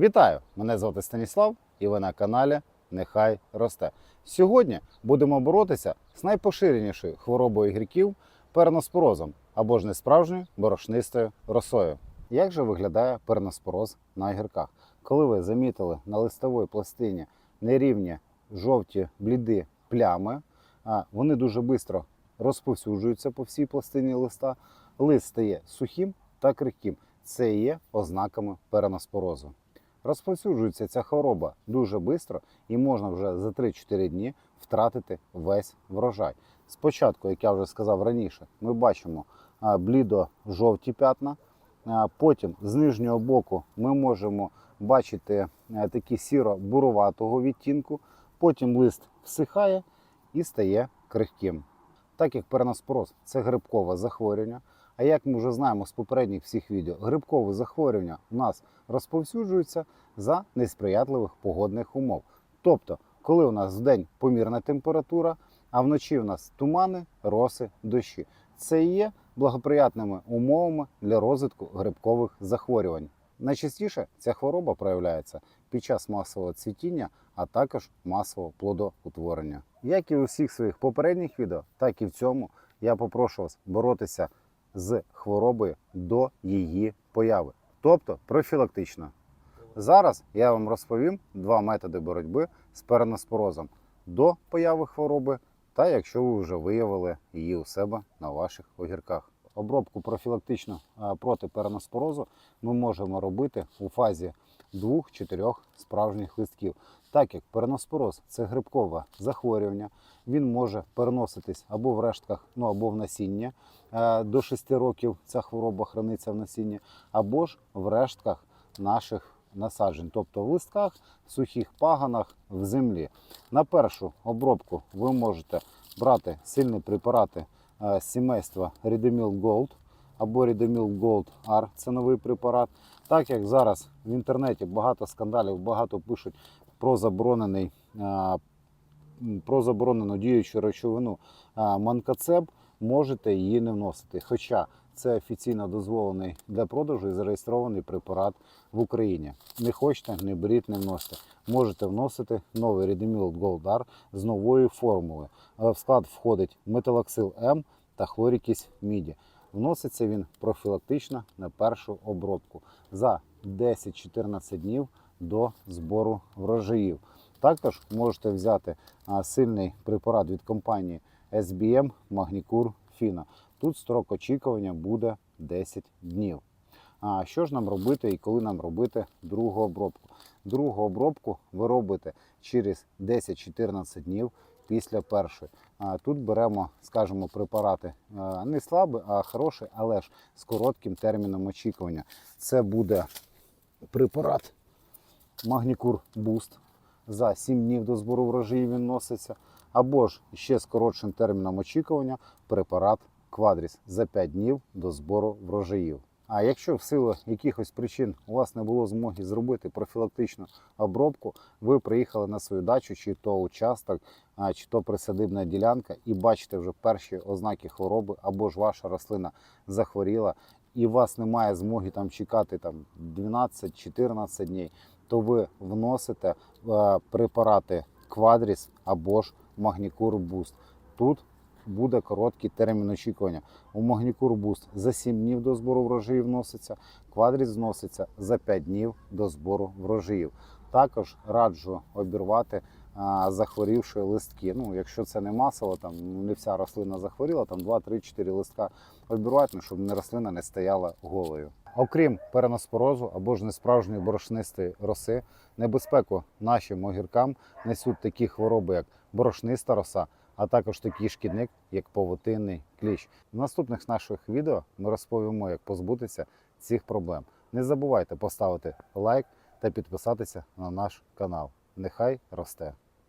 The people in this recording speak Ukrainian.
Вітаю! Мене звати Станіслав і ви на каналі Нехай росте. Сьогодні будемо боротися з найпоширенішою хворобою гірків перноспорозом або ж несправжньою борошнистою росою. Як же виглядає перноспороз на гірках? Коли ви замітили на листовій пластині нерівні жовті бліди плями, вони дуже швидко розповсюджуються по всій пластині листа, лист стає сухим та крихким. Це є ознаками переноспорозу. Розповсюджується ця хвороба дуже швидко і можна вже за 3-4 дні втратити весь врожай. Спочатку, як я вже сказав раніше, ми бачимо блідо-жовті п'ятна. Потім з нижнього боку ми можемо бачити такі сіро-буроватого відтінку. Потім лист всихає і стає крихким. Так як переноспороз це грибкове захворювання, а як ми вже знаємо з попередніх всіх відео, грибкове захворювання у нас розповсюджується за несприятливих погодних умов. Тобто, коли у нас вдень помірна температура, а вночі у нас тумани, роси, дощі. Це і є благоприятними умовами для розвитку грибкових захворювань. Найчастіше ця хвороба проявляється під час масового цвітіння, а також масового плодоутворення. Як і у всіх своїх попередніх відео, так і в цьому я попрошу вас боротися з хворобою до її появи, тобто профілактично. Зараз я вам розповім два методи боротьби з переноспорозом до появи хвороби та якщо ви вже виявили її у себе на ваших огірках. Обробку профілактично е, проти переноспорозу ми можемо робити у фазі двох-чотирьох справжніх листків. Так як переноспороз це грибкове захворювання, він може переноситись або в рештках, ну або в насіння. Е, До 6 років ця хвороба храниться в насінні, або ж в рештках наших насаджень, тобто в листках, сухих паганах, в землі. На першу обробку ви можете брати сильні препарати сімейства Рідеміл Gold або Рідеміл Gold R, це новий препарат. Так як зараз в інтернеті багато скандалів, багато пишуть про заборонений про заборонену діючу речовину Манкацеп, можете її не вносити. Хоча це офіційно дозволений для продажу і зареєстрований препарат в Україні. Не хочете, не беріть, не вносите. Можете вносити новий Redomil Gold R з нової формули. Е, В склад входить металоксил М та хлорікість міді. Вноситься він профілактично на першу обробку за 10-14 днів до збору врожаїв. Також можете взяти сильний препарат від компанії SBM Magnicur Fina. Тут строк очікування буде 10 днів. А що ж нам робити і коли нам робити другу обробку? Другу обробку ви робите через 10-14 днів після першої. А Тут беремо, скажімо, препарати не слабі, а хороші, але ж з коротким терміном очікування. Це буде препарат Магнікур Буст. За 7 днів до збору врожаїв він носиться. Або ж ще з коротшим терміном очікування препарат Квадріс за 5 днів до збору врожаїв. А якщо в силу якихось причин у вас не було змоги зробити профілактичну обробку, ви приїхали на свою дачу, чи то участок, чи то присадибна ділянка, і бачите вже перші ознаки хвороби, або ж ваша рослина захворіла, і у вас немає змоги там чекати там 12-14 днів, то ви вносите е, препарати Квадріс або ж Магнікур Буст. Тут буде короткий термін очікування. У Магнікур Буст за 7 днів до збору врожаїв вноситься, Квадріс вноситься за 5 днів до збору врожаїв. Також раджу обірвати а, захворівші листки. Ну, якщо це не масово, там не вся рослина захворіла, там 2-3-4 листка обірвати, ну, щоб не рослина не стояла голою. Окрім переноспорозу або ж несправжньої борошнистої роси, небезпеку нашим огіркам несуть такі хвороби, як борошниста роса, а також такий шкідник, як павутинний кліщ. В наступних наших відео ми розповімо, як позбутися цих проблем. Не забувайте поставити лайк та підписатися на наш канал. Нехай росте!